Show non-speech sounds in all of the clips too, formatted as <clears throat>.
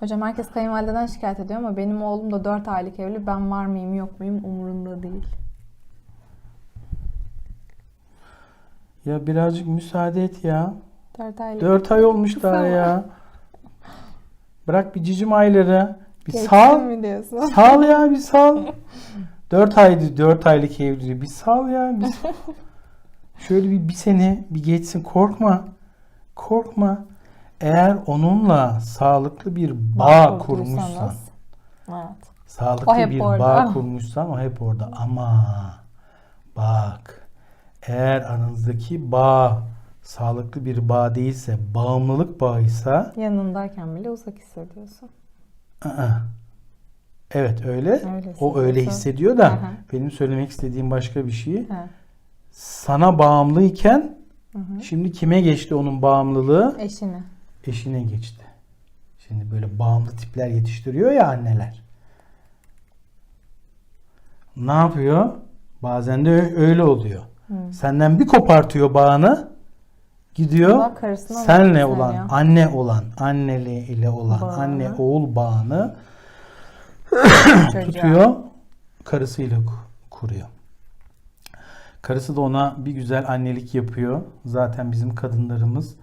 Hocam herkes kayınvalideden şikayet ediyor ama benim oğlum da 4 aylık evli. Ben var mıyım yok muyum umurunda değil. Ya birazcık müsaade et ya. 4 aylık. 4 ay olmuş daha ya. Bırak bir cicim ayları. Bir Geçsin sal. mi diyorsun? Sal ya bir sal. <laughs> 4 aydı 4 aylık evliliği. Bir sal ya. Bir sal. <laughs> Şöyle bir, bir sene bir geçsin. Korkma. Korkma. Eğer onunla sağlıklı bir bağ kurmuşsan. Evet. sağlıklı bir orada. bağ kurmuşsan o hep orada. Ama bak eğer aranızdaki bağ sağlıklı bir bağ değilse, bağımlılık bağıysa Yanındayken bile uzak hissediyorsun. ı-ı. evet öyle. Öyle o öyle hissediyor da hı. benim söylemek istediğim başka bir şey. He. Sana bağımlıyken Hı hı. şimdi kime geçti onun bağımlılığı? Eşini. Eşine geçti. Şimdi böyle bağımlı tipler yetiştiriyor ya anneler. Ne yapıyor? Bazen de öyle oluyor. Hı. Senden bir kopartıyor bağını. Gidiyor. Senle olan, ya. anne olan, anneli ile olan, Bağını. anne oğul bağını <coughs> tutuyor. Karısıyla ku- kuruyor. Karısı da ona bir güzel annelik yapıyor. Zaten bizim kadınlarımız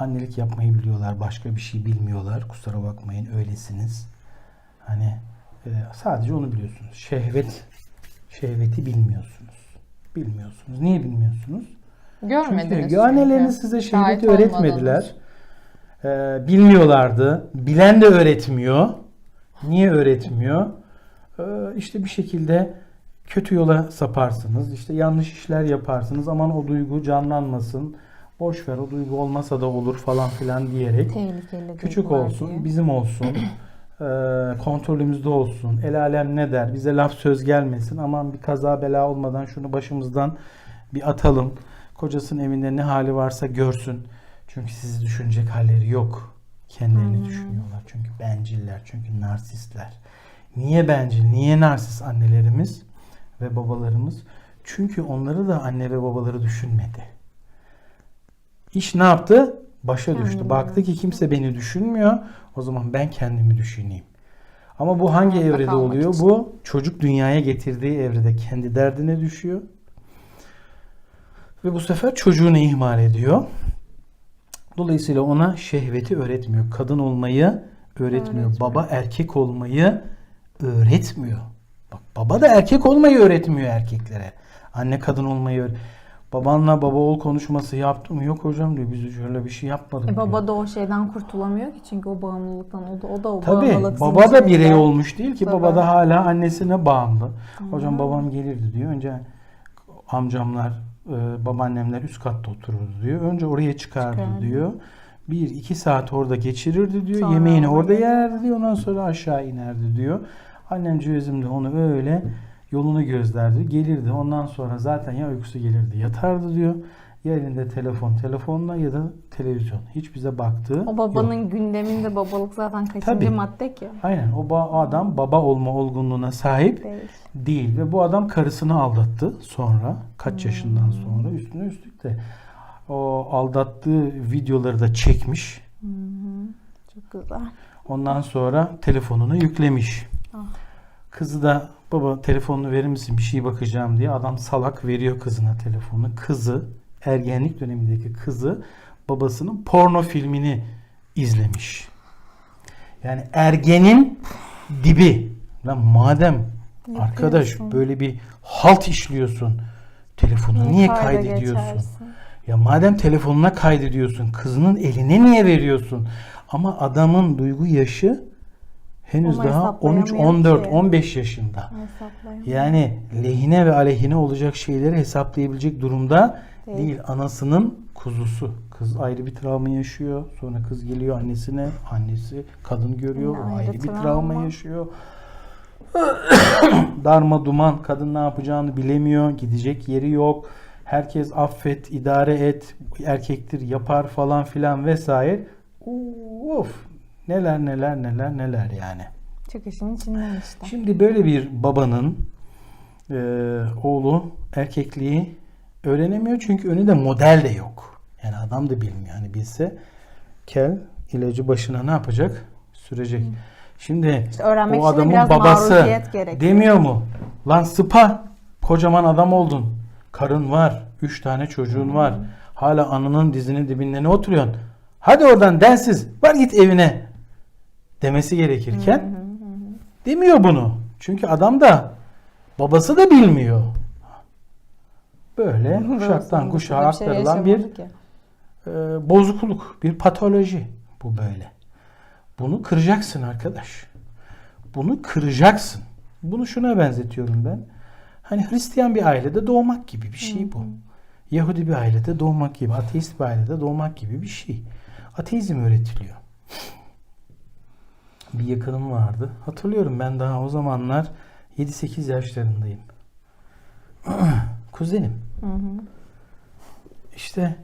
annelik yapmayı biliyorlar. Başka bir şey bilmiyorlar. Kusura bakmayın öylesiniz. Hani e, sadece onu biliyorsunuz. Şehvet şehveti bilmiyorsunuz. Bilmiyorsunuz. Niye bilmiyorsunuz? Görmediniz Çünkü anneleriniz size şehveti öğretmediler. olmadınız. Ee, bilmiyorlardı. Bilen de öğretmiyor. Niye öğretmiyor? Ee, işte bir şekilde kötü yola saparsınız. İşte yanlış işler yaparsınız. Aman o duygu canlanmasın. Boş ver o duygu olmasa da olur falan filan diyerek. Tehlikeli Küçük olsun, diye. bizim olsun. <clears throat> ee, kontrolümüzde olsun. El alem ne der? Bize laf söz gelmesin. Aman bir kaza bela olmadan şunu başımızdan bir atalım. Kocasının evinde ne hali varsa görsün. Çünkü sizi düşünecek halleri yok. Kendilerini öyle. düşünüyorlar. Çünkü benciller, çünkü narsistler. Niye bencil, niye narsist annelerimiz ve babalarımız? Çünkü onları da anne ve babaları düşünmedi. İş ne yaptı? Başa düştü. Kendini Baktı ki kimse beni düşünmüyor. O zaman ben kendimi düşüneyim. Ama bu hangi Hayatta evrede oluyor? için. Bu çocuk dünyaya getirdiği evrede kendi derdine düşüyor. Ve bu sefer çocuğunu ihmal ediyor. Dolayısıyla ona şehveti öğretmiyor. Kadın olmayı öğretmiyor. Öğretmiyor. Baba erkek olmayı öğretmiyor. Bak baba da erkek olmayı öğretmiyor erkeklere. Anne kadın olmayı öğret. Babanla baba oğul konuşması yaptı mı? Yok hocam diyor. Biz şöyle bir şey yapmadık E diyor. baba da o şeyden kurtulamıyor ki çünkü o bağımlılıktan o da o da o Tabii baba da birey olmuş değil ki. Tabii. Baba da hala annesine bağımlı. Hocam babam gelirdi diyor. Önce amcamlar, e, babaannemler üst katta otururdu diyor. Önce oraya çıkardı Çıkardı. diyor. Bir iki saat orada geçirirdi diyor. Sonra Yemeğini orada yerdi diyor. Ondan sonra aşağı inerdi diyor. Annem cüvezim de onu öyle yolunu gözlerdi. Gelirdi. Ondan sonra zaten ya uykusu gelirdi yatardı diyor. Ya elinde telefon telefonla ya da televizyon. Hiç bize baktığı O yok. babanın gündeminde babalık zaten kaçıncı Tabii. madde ki? Aynen o ba- adam baba olma olgunluğuna sahip Değil. değil ve bu adam karısını aldattı sonra kaç yaşından sonra üstüne üstlük de o aldattığı videoları da çekmiş. Çok güzel. Ondan sonra telefonunu yüklemiş. Ah. Kızı da baba telefonunu verir misin bir şey bakacağım diye adam salak veriyor kızına telefonu. Kızı ergenlik dönemindeki kızı babasının porno filmini izlemiş. Yani ergenin dibi. Lan madem arkadaş Yapıyorsun. böyle bir halt işliyorsun telefonu niye kayda kaydediyorsun? geçersin? Ya madem telefonuna kaydediyorsun, kızının eline niye veriyorsun? Ama adamın duygu yaşı henüz Ama daha 13, hesaplayamıyor 14, ki. 15 yaşında. Yani lehine ve aleyhine olacak şeyleri hesaplayabilecek durumda Değil. değil. Anasının kuzusu. Kız ayrı bir travma yaşıyor. Sonra kız geliyor annesine. Annesi kadın görüyor. O ayrı ayrı bir travma. travma yaşıyor. <coughs> Darma duman. Kadın ne yapacağını bilemiyor. Gidecek yeri yok. Herkes affet, idare et, erkektir yapar falan filan vesaire. Of. Neler neler neler neler yani. Çok işin içinden işte. Şimdi böyle bir babanın e, oğlu erkekliği öğrenemiyor çünkü önünde model de yok. Yani adam da bilmiyor. Hani bilse kel ilacı başına ne yapacak? sürecek. Şimdi İşte öğrenmek o adamın biraz babası demiyor mu? Lan sıpa kocaman adam oldun. Karın var. Üç tane çocuğun var. Hala ananın dizinin dibinde ne oturuyorsun? Hadi oradan densiz. Var git evine. Demesi gerekirken demiyor bunu. Çünkü adam da babası da bilmiyor. Böyle <laughs> kuşaktan kuşağa şey aktarılan bir e, bozukluk, bir patoloji bu böyle. Bunu kıracaksın arkadaş. Bunu kıracaksın. Bunu şuna benzetiyorum ben. Hani Hristiyan bir ailede doğmak gibi bir şey bu. Yahudi bir ailede doğmak gibi, ateist bir ailede doğmak gibi bir şey. Ateizm öğretiliyor. Bir yakınım vardı. Hatırlıyorum ben daha o zamanlar 7-8 yaşlarındayım. <clears throat> Kuzenim. Hı hı. İşte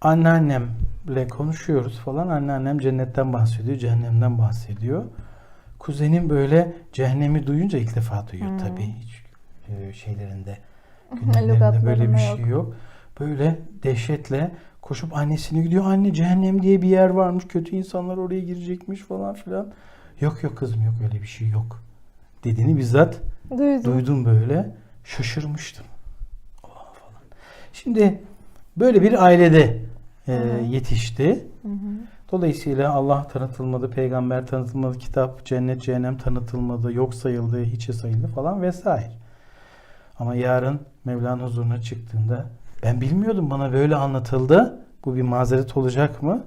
anneannemle konuşuyoruz falan. Anneannem cennetten bahsediyor, cehennemden bahsediyor. Kuzenim böyle cehennemi duyunca ilk defa duyuyor Hmm. tabii. Hiç e, şeylerinde, <laughs> günlerinde böyle bir şey yok. Böyle dehşetle koşup annesine gidiyor. Anne cehennem diye bir yer varmış. Kötü insanlar oraya girecekmiş falan filan. Yok yok kızım yok öyle bir şey yok. Dediğini bizzat Duydum. duydum böyle. Şaşırmıştım. Oha falan. Şimdi böyle bir ailede e, yetişti. Hı hı. Dolayısıyla Allah tanıtılmadı, peygamber tanıtılmadı, kitap, cennet, cehennem tanıtılmadı, yok sayıldı, hiçe sayıldı falan vesaire. Ama yarın Mevla'nın huzuruna çıktığında ben bilmiyordum bana böyle anlatıldı. Bu bir mazeret olacak mı?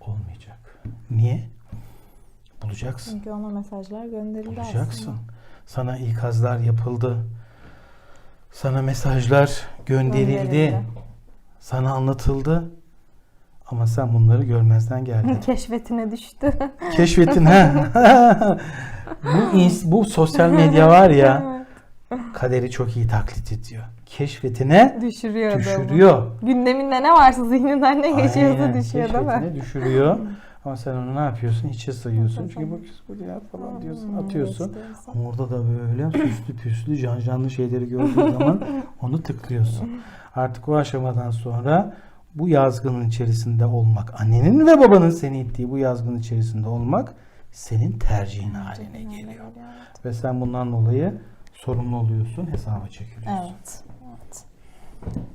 Olmayacak. Niye? Bulacaksın. Çünkü ona mesajlar gönderildi Bulacaksın. aslında. Sana ikazlar yapıldı. Sana mesajlar gönderildi. Gönderildi. Sana anlatıldı. Ama sen bunları görmezden geldin. <laughs> Keşfetine düştü. Keşfetin ha. <laughs> bu, bu sosyal medya var ya kaderi çok iyi taklit ediyor. Keşfetine Düşürüyor adamı. düşürüyor. Gündeminde ne varsa zihninden ne geçiyorsa düşüyor değil mi? keşfetine düşürüyor. <laughs> Ama sen onu ne yapıyorsun? Hiçe sayıyorsun. Çünkü bak bu ya falan diyorsun, atıyorsun. Ama orada da böyle süslü püslü can canlı şeyleri gördüğün zaman <laughs> onu tıklıyorsun. Artık o aşamadan sonra bu yazgının içerisinde olmak, annenin ve babanın seni ittiği bu yazgının içerisinde olmak senin tercihin haline geliyor. Ve sen bundan dolayı sorumlu oluyorsun, hesaba çekiliyorsun. Evet. evet.